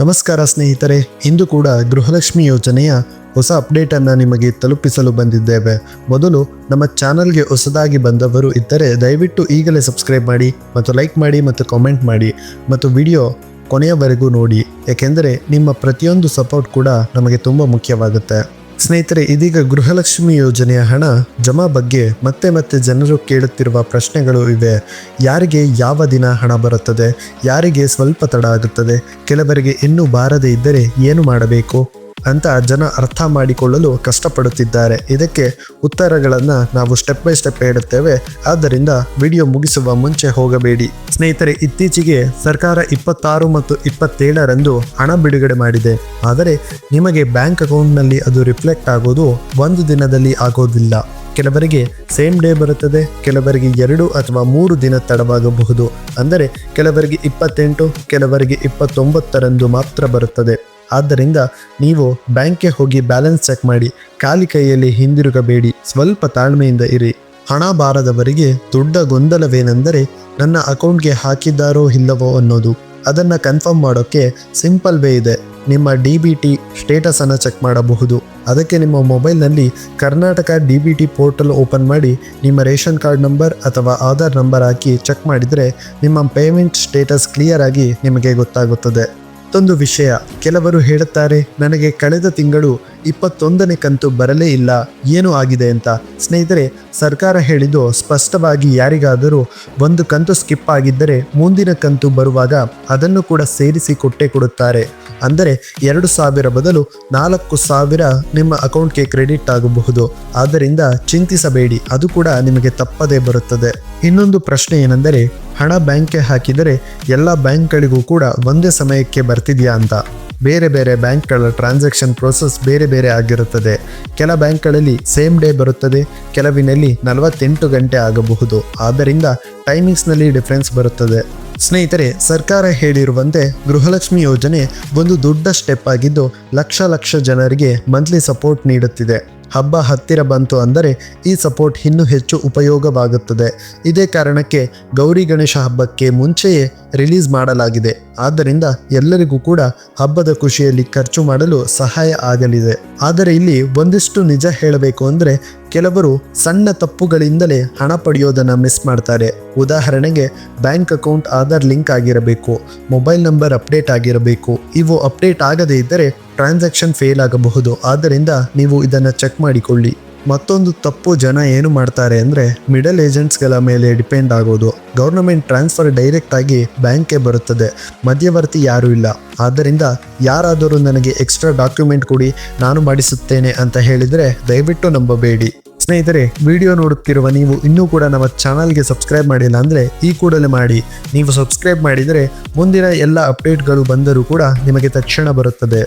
ನಮಸ್ಕಾರ ಸ್ನೇಹಿತರೆ, ಇಂದು ಕೂಡ ಗೃಹಲಕ್ಷ್ಮಿ ಯೋಜನೆಯ ಹೊಸ ಅಪ್ಡೇಟ್ ಅನ್ನ ನಿಮಗೆ ತಲುಪಿಸಲು ಬಂದಿದ್ದೇವೆ. ಮೊದಲು ನಮ್ಮ ಚಾನಲ್ಗೆ ಹೊಸದಾಗಿ ಬಂದವರು ಇದ್ದರೆ ದಯವಿಟ್ಟು ಈಗಲೇ ಸಬ್ಸ್ಕ್ರೈಬ್ ಮಾಡಿ ಮತ್ತು ಲೈಕ್ ಮಾಡಿ ಮತ್ತು ಕಾಮೆಂಟ್ ಮಾಡಿ ಮತ್ತು ವಿಡಿಯೋ ಕೊನೆಯವರೆಗೂ ನೋಡಿ. ಏಕೆಂದರೆ ನಿಮ್ಮ ಪ್ರತಿಯೊಂದು ಸಪೋರ್ಟ್ ಕೂಡ ನಮಗೆ ತುಂಬ ಮುಖ್ಯವಾಗುತ್ತೆ. ಸ್ನೇಹಿತರೆ, ಇದೀಗ ಗೃಹಲಕ್ಷ್ಮಿ ಯೋಜನೆಯ ಹಣ ಜಮಾ ಬಗ್ಗೆ ಮತ್ತೆ ಮತ್ತೆ ಜನರು ಕೇಳುತ್ತಿರುವ ಪ್ರಶ್ನೆಗಳು ಇವೆ. ಯಾರಿಗೆ ಯಾವ ದಿನ ಹಣ ಬರುತ್ತದೆ? ಯಾರಿಗೆ ಸ್ವಲ್ಪ ತಡ ಆಗುತ್ತದೆ? ಕೆಲವರಿಗೆ ಇನ್ನೂ ಬಾರದೇ ಇದ್ದರೆ ಏನು ಮಾಡಬೇಕು? ಅಂತ ಜನ ಅರ್ಥ ಮಾಡಿಕೊಳ್ಳಲು ಕಷ್ಟಪಡುತ್ತಿದ್ದಾರೆ. ಇದಕ್ಕೆ ಉತ್ತರಗಳನ್ನು ನಾವು ಸ್ಟೆಪ್ ಬೈ ಸ್ಟೆಪ್ ಹೇಳುತ್ತೇವೆ. ಆದ್ದರಿಂದ ವಿಡಿಯೋ ಮುಗಿಸುವ ಮುಂಚೆ ಹೋಗಬೇಡಿ. ಸ್ನೇಹಿತರೆ, ಇತ್ತೀಚೆಗೆ ಸರ್ಕಾರ ಇಪ್ಪತ್ತಾರು ಮತ್ತು ಇಪ್ಪತ್ತೇಳರಂದು ಹಣ ಬಿಡುಗಡೆ ಮಾಡಿದೆ. ಆದರೆ ನಿಮಗೆ ಬ್ಯಾಂಕ್ ಅಕೌಂಟ್ನಲ್ಲಿ ಅದು ರಿಫ್ಲೆಕ್ಟ್ ಆಗೋದು ಒಂದು ದಿನದಲ್ಲಿ ಆಗೋದಿಲ್ಲ. ಕೆಲವರಿಗೆ ಸೇಮ್ ಡೇ ಬರುತ್ತದೆ, ಕೆಲವರಿಗೆ ಎರಡು ಅಥವಾ ಮೂರು ದಿನ ತಡವಾಗಬಹುದು. ಅಂದರೆ ಕೆಲವರಿಗೆ ಇಪ್ಪತ್ತೆಂಟು, ಕೆಲವರಿಗೆ ಇಪ್ಪತ್ತೊಂಬತ್ತರಂದು ಮಾತ್ರ ಬರುತ್ತದೆ. ಆದ್ದರಿಂದ ನೀವು ಬ್ಯಾಂಕ್ಗೆ ಹೋಗಿ ಬ್ಯಾಲೆನ್ಸ್ ಚೆಕ್ ಮಾಡಿ, ಖಾಲಿ ಕೈಯಲ್ಲಿ ಹಿಂದಿರುಗಬೇಡಿ, ಸ್ವಲ್ಪ ತಾಳ್ಮೆಯಿಂದ ಇರಿ. ಹಣ ಬಾರದವರಿಗೆ ದೊಡ್ಡ ಗೊಂದಲವೇನೆಂದರೆ ನನ್ನ ಅಕೌಂಟ್ಗೆ ಹಾಕಿದ್ದಾರೋ ಇಲ್ಲವೋ ಅನ್ನೋದು. ಅದನ್ನು ಕನ್ಫರ್ಮ್ ಮಾಡೋಕ್ಕೆ ಸಿಂಪಲ್ ವೇ ಇದೆ. ನಿಮ್ಮ ಡಿ ಬಿ ಟಿ ಸ್ಟೇಟಸನ್ನು ಚೆಕ್ ಮಾಡಬಹುದು. ಅದಕ್ಕೆ ನಿಮ್ಮ ಮೊಬೈಲ್ನಲ್ಲಿ Karnataka D B T portal open ಮಾಡಿ, ನಿಮ್ಮ ರೇಷನ್ ಕಾರ್ಡ್ ನಂಬರ್ ಅಥವಾ ಆಧಾರ್ ನಂಬರ್ ಹಾಕಿ ಚೆಕ್ ಮಾಡಿದರೆ ನಿಮ್ಮ ಪೇಮೆಂಟ್ ಸ್ಟೇಟಸ್ ಕ್ಲಿಯರ್ ಆಗಿ ನಿಮಗೆ ಗೊತ್ತಾಗುತ್ತದೆ. ಮತ್ತೊಂದು ವಿಷಯ ಕೆಲವರು ಹೇಳುತ್ತಾರೆ ನನಗೆ ಕಳೆದ ತಿಂಗಳು ಇಪ್ಪತ್ತೊಂದನೇ ಕಂತು ಬರಲೇ ಇಲ್ಲ. ಏನು ಆಗಿದೆ ಅಂತ ಸ್ನೇಹಿತರೆ, ಸರ್ಕಾರ ಹೇಳಿದ್ದು ಸ್ಪಷ್ಟವಾಗಿ ಯಾರಿಗಾದರೂ ಒಂದು ಕಂತು ಸ್ಕಿಪ್ ಆಗಿದ್ದರೆ ಮುಂದಿನ ಕಂತು ಬರುವಾಗ ಅದನ್ನು ಕೂಡ ಸೇರಿಸಿ ಕೊಟ್ಟೇ ಕೊಡುತ್ತಾರೆ. ಅಂದರೆ ಎರಡು ಸಾವಿರ ಬದಲು ನಾಲ್ಕು ಸಾವಿರ ನಿಮ್ಮ ಅಕೌಂಟ್ಗೆ ಕ್ರೆಡಿಟ್ ಆಗಬಹುದು. ಆದ್ದರಿಂದ ಚಿಂತಿಸಬೇಡಿ, ಅದು ಕೂಡ ನಿಮಗೆ ತಪ್ಪದೇ ಬರುತ್ತದೆ. ಇನ್ನೊಂದು ಪ್ರಶ್ನೆ ಏನೆಂದರೆ, ಹಣ ಬ್ಯಾಂಕ್ಗೆ ಹಾಕಿದರೆ ಎಲ್ಲ ಬ್ಯಾಂಕ್ಗಳಿಗೂ ಕೂಡ ಒಂದೇ ಸಮಯಕ್ಕೆ ಬರ್ತಿದೆಯಾ ಅಂತ. ಬೇರೆ ಬೇರೆ ಬ್ಯಾಂಕ್ಗಳ ಟ್ರಾನ್ಸಾಕ್ಷನ್ ಪ್ರೋಸೆಸ್ ಬೇರೆ ಬೇರೆ ಆಗಿರುತ್ತದೆ. ಕೆಲ ಬ್ಯಾಂಕ್ಗಳಲ್ಲಿ ಸೇಮ್ ಡೇ ಬರುತ್ತದೆ, ಕೆಲವಿನಲ್ಲಿ ನಲವತ್ತೆಂಟು ಗಂಟೆ ಆಗಬಹುದು. ಆದ್ದರಿಂದ ಟೈಮಿಂಗ್ಸ್ನಲ್ಲಿ ಡಿಫ್ರೆನ್ಸ್ ಬರುತ್ತದೆ. ಸ್ನೇಹಿತರೆ, ಸರ್ಕಾರ ಹೇಳಿರುವಂತೆ ಗೃಹಲಕ್ಷ್ಮಿ ಯೋಜನೆ ಒಂದು ದೊಡ್ಡ ಸ್ಟೆಪ್ ಆಗಿದ್ದು ಲಕ್ಷ ಲಕ್ಷ ಜನರಿಗೆ ಮಂತ್ಲಿ ಸಪೋರ್ಟ್ ನೀಡುತ್ತಿದೆ. ಹಬ್ಬ ಹತ್ತಿರ ಬಂತು ಅಂದರೆ ಈ ಸಪೋರ್ಟ್ ಇನ್ನೂ ಹೆಚ್ಚು ಉಪಯೋಗವಾಗುತ್ತದೆ. ಇದೇ ಕಾರಣಕ್ಕೆ ಗೌರಿ ಗಣೇಶ ಹಬ್ಬಕ್ಕೆ ಮುಂಚೆಯೇ ರಿಲೀಸ್ ಮಾಡಲಾಗಿದೆ. ಆದ್ದರಿಂದ ಎಲ್ಲರಿಗೂ ಕೂಡ ಹಬ್ಬದ ಖುಷಿಯಲ್ಲಿ ಖರ್ಚು ಮಾಡಲು ಸಹಾಯ ಆಗಲಿದೆ. ಆದರೆ ಇಲ್ಲಿ ಒಂದಿಷ್ಟು ನಿಜ ಹೇಳಬೇಕು ಅಂದರೆ ಕೆಲವರು ಸಣ್ಣ ತಪ್ಪುಗಳಿಂದಲೇ ಹಣ ಪಡೆಯೋದನ್ನು ಮಿಸ್ ಮಾಡ್ತಾರೆ. ಉದಾಹರಣೆಗೆ ಬ್ಯಾಂಕ್ ಅಕೌಂಟ್ ಆಧಾರ್ ಲಿಂಕ್ ಆಗಿರಬೇಕು, ಮೊಬೈಲ್ ನಂಬರ್ ಅಪ್ಡೇಟ್ ಆಗಿರಬೇಕು, ಇವು ಅಪ್ಡೇಟ್ ಆಗದೇ ಇದ್ದರೆ ಟ್ರಾನ್ಸಾಕ್ಷನ್ ಫೇಲ್ ಆಗಬಹುದು. ಆದ್ದರಿಂದ ನೀವು ಇದನ್ನು ಚೆಕ್ ಮಾಡಿಕೊಳ್ಳಿ. ಮತ್ತೊಂದು ತಪ್ಪು ಜನ ಏನು ಮಾಡ್ತಾರೆ ಅಂದರೆ ಮಿಡಲ್ ಏಜೆಂಟ್ಸ್ಗಳ ಮೇಲೆ ಡಿಪೆಂಡ್ ಆಗೋದು. ಗೌರ್ನಮೆಂಟ್ ಟ್ರಾನ್ಸ್ಫರ್ ಡೈರೆಕ್ಟ್ ಆಗಿ ಬ್ಯಾಂಕ್ಗೆ ಬರುತ್ತದೆ. ಮಧ್ಯವರ್ತಿ ಯಾರೂ ಇಲ್ಲ. ಆದ್ದರಿಂದ ಯಾರಾದರೂ ನನಗೆ ಎಕ್ಸ್ಟ್ರಾ ಡಾಕ್ಯುಮೆಂಟ್ ಕೊಡಿ, ನಾನು ಮಾಡಿಸುತ್ತೇನೆ ಅಂತ ಹೇಳಿದರೆ ದಯವಿಟ್ಟು ನಂಬಬೇಡಿ. ಸ್ನೇಹಿತರೆ, ವಿಡಿಯೋ ನೋಡುತ್ತಿರುವ ನೀವು ಇನ್ನೂ ಕೂಡ ನಮ್ಮ ಚಾನಲ್ಗೆ ಸಬ್ಸ್ಕ್ರೈಬ್ ಮಾಡಿಲ್ಲ ಅಂದರೆ ಈ ಕೂಡಲೇ ಮಾಡಿ. ನೀವು ಸಬ್ಸ್ಕ್ರೈಬ್ ಮಾಡಿದರೆ ಮುಂದಿನ ಎಲ್ಲ ಅಪ್ಡೇಟ್ಗಳು ಬಂದರೂ ಕೂಡ ನಿಮಗೆ ತಕ್ಷಣ ಬರುತ್ತದೆ.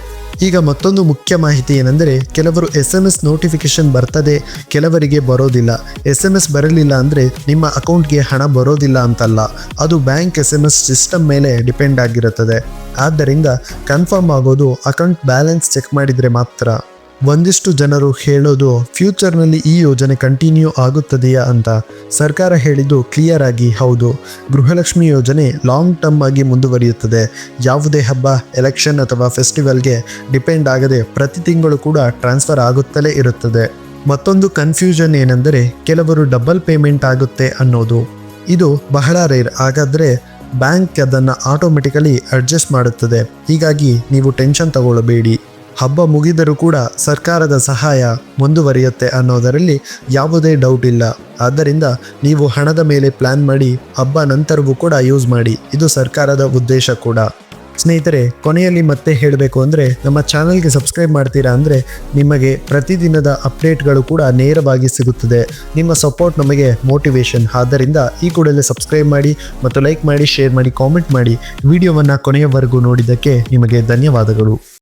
ಈಗ ಮತ್ತೊಂದು ಮುಖ್ಯ ಮಾಹಿತಿ ಏನೆಂದರೆ, ಕೆಲವರು ಎಸ್ ಎಂ ಎಸ್ ನೋಟಿಫಿಕೇಶನ್ ಬರ್ತದೆ, ಕೆಲವರಿಗೆ ಬರೋದಿಲ್ಲ. ಎಸ್ ಎಂ ಎಸ್ ಬರಲಿಲ್ಲ ಅಂದರೆ ನಿಮ್ಮ ಅಕೌಂಟ್ಗೆ ಹಣ ಬರೋದಿಲ್ಲ ಅಂತಲ್ಲ. ಅದು bank S M S system ಮೇಲೆ ಡಿಪೆಂಡ್ ಆಗಿರುತ್ತದೆ. ಆದ್ದರಿಂದ ಕನ್ಫರ್ಮ್ ಆಗೋದು ಅಕೌಂಟ್ ಬ್ಯಾಲೆನ್ಸ್ ಚೆಕ್ ಮಾಡಿದರೆ ಮಾತ್ರ. ಒಂದಿಷ್ಟು ಜನರು ಹೇಳೋದು, ಫ್ಯೂಚರ್ನಲ್ಲಿ ಈ ಯೋಜನೆ ಕಂಟಿನ್ಯೂ ಆಗುತ್ತದೆಯಾ? ಅಂತ ಸರ್ಕಾರ ಹೇಳಿದ್ದು ಕ್ಲಿಯರ್ ಆಗಿ ಹೌದು. ಗೃಹಲಕ್ಷ್ಮಿ ಯೋಜನೆ ಲಾಂಗ್ ಟರ್ಮ್ ಆಗಿ ಮುಂದುವರಿಯುತ್ತದೆ. ಯಾವುದೇ ಹಬ್ಬ, ಎಲೆಕ್ಷನ್ ಅಥವಾ ಫೆಸ್ಟಿವಲ್ಗೆ ಡಿಪೆಂಡ್ ಆಗದೆ ಪ್ರತಿ ತಿಂಗಳು ಕೂಡ ಟ್ರಾನ್ಸ್ಫರ್ ಆಗುತ್ತಲೇ ಇರುತ್ತದೆ. ಮತ್ತೊಂದು ಕನ್ಫ್ಯೂಷನ್ ಏನೆಂದರೆ, ಕೆಲವರು ಡಬಲ್ ಪೇಮೆಂಟ್ ಆಗುತ್ತೆ ಅನ್ನೋದು. ಇದು ಬಹಳ ರೇರ್, ಹಾಗಾದರೆ ಬ್ಯಾಂಕ್ ಅದನ್ನು ಆಟೋಮೆಟಿಕಲಿ ಅಡ್ಜಸ್ಟ್ ಮಾಡುತ್ತದೆ. ಹೀಗಾಗಿ ನೀವು ಟೆನ್ಷನ್ ತಗೊಳ್ಳಬೇಡಿ. ಹಬ್ಬ ಮುಗಿದರೂ ಕೂಡ ಸರ್ಕಾರದ ಸಹಾಯ ಮುಂದುವರಿಯುತ್ತೆ ಅನ್ನೋದರಲ್ಲಿ ಯಾವುದೇ ಡೌಟ್ ಇಲ್ಲ. ಆದ್ದರಿಂದ ನೀವು ಹಣದ ಮೇಲೆ ಪ್ಲಾನ್ ಮಾಡಿ, ಹಬ್ಬ ನಂತರವೂ ಕೂಡ ಯೂಸ್ ಮಾಡಿ. ಇದು ಸರ್ಕಾರದ ಉದ್ದೇಶ ಕೂಡ. ಸ್ನೇಹಿತರೆ, ಕೊನೆಯಲ್ಲಿ ಮತ್ತೆ ಹೇಳಬೇಕು ಅಂದರೆ, ನಮ್ಮ ಚಾನಲ್ಗೆ ಸಬ್ಸ್ಕ್ರೈಬ್ ಮಾಡ್ತೀರಾ ಅಂದರೆ, ನಿಮಗೆ ಪ್ರತಿದಿನದ ಅಪ್ಡೇಟ್ಗಳು ಕೂಡ ನೇರವಾಗಿ ಸಿಗುತ್ತದೆ. ನಿಮ್ಮ ಸಪೋರ್ಟ್ ನಮಗೆ ಮೋಟಿವೇಶನ್ ಆದ್ದರಿಂದ ಈ ಕೂಡಲೇ ಸಬ್ಸ್ಕ್ರೈಬ್ ಮಾಡಿ, ಮತ್ತು ಲೈಕ್ ಮಾಡಿ ಶೇರ್ ಮಾಡಿ ಕಾಮೆಂಟ್ ಮಾಡಿ. ವಿಡಿಯೋವನ್ನು ಕೊನೆಯವರೆಗೂ ನೋಡಿದ್ದಕ್ಕೆ ನಿಮಗೆ ಧನ್ಯವಾದಗಳು.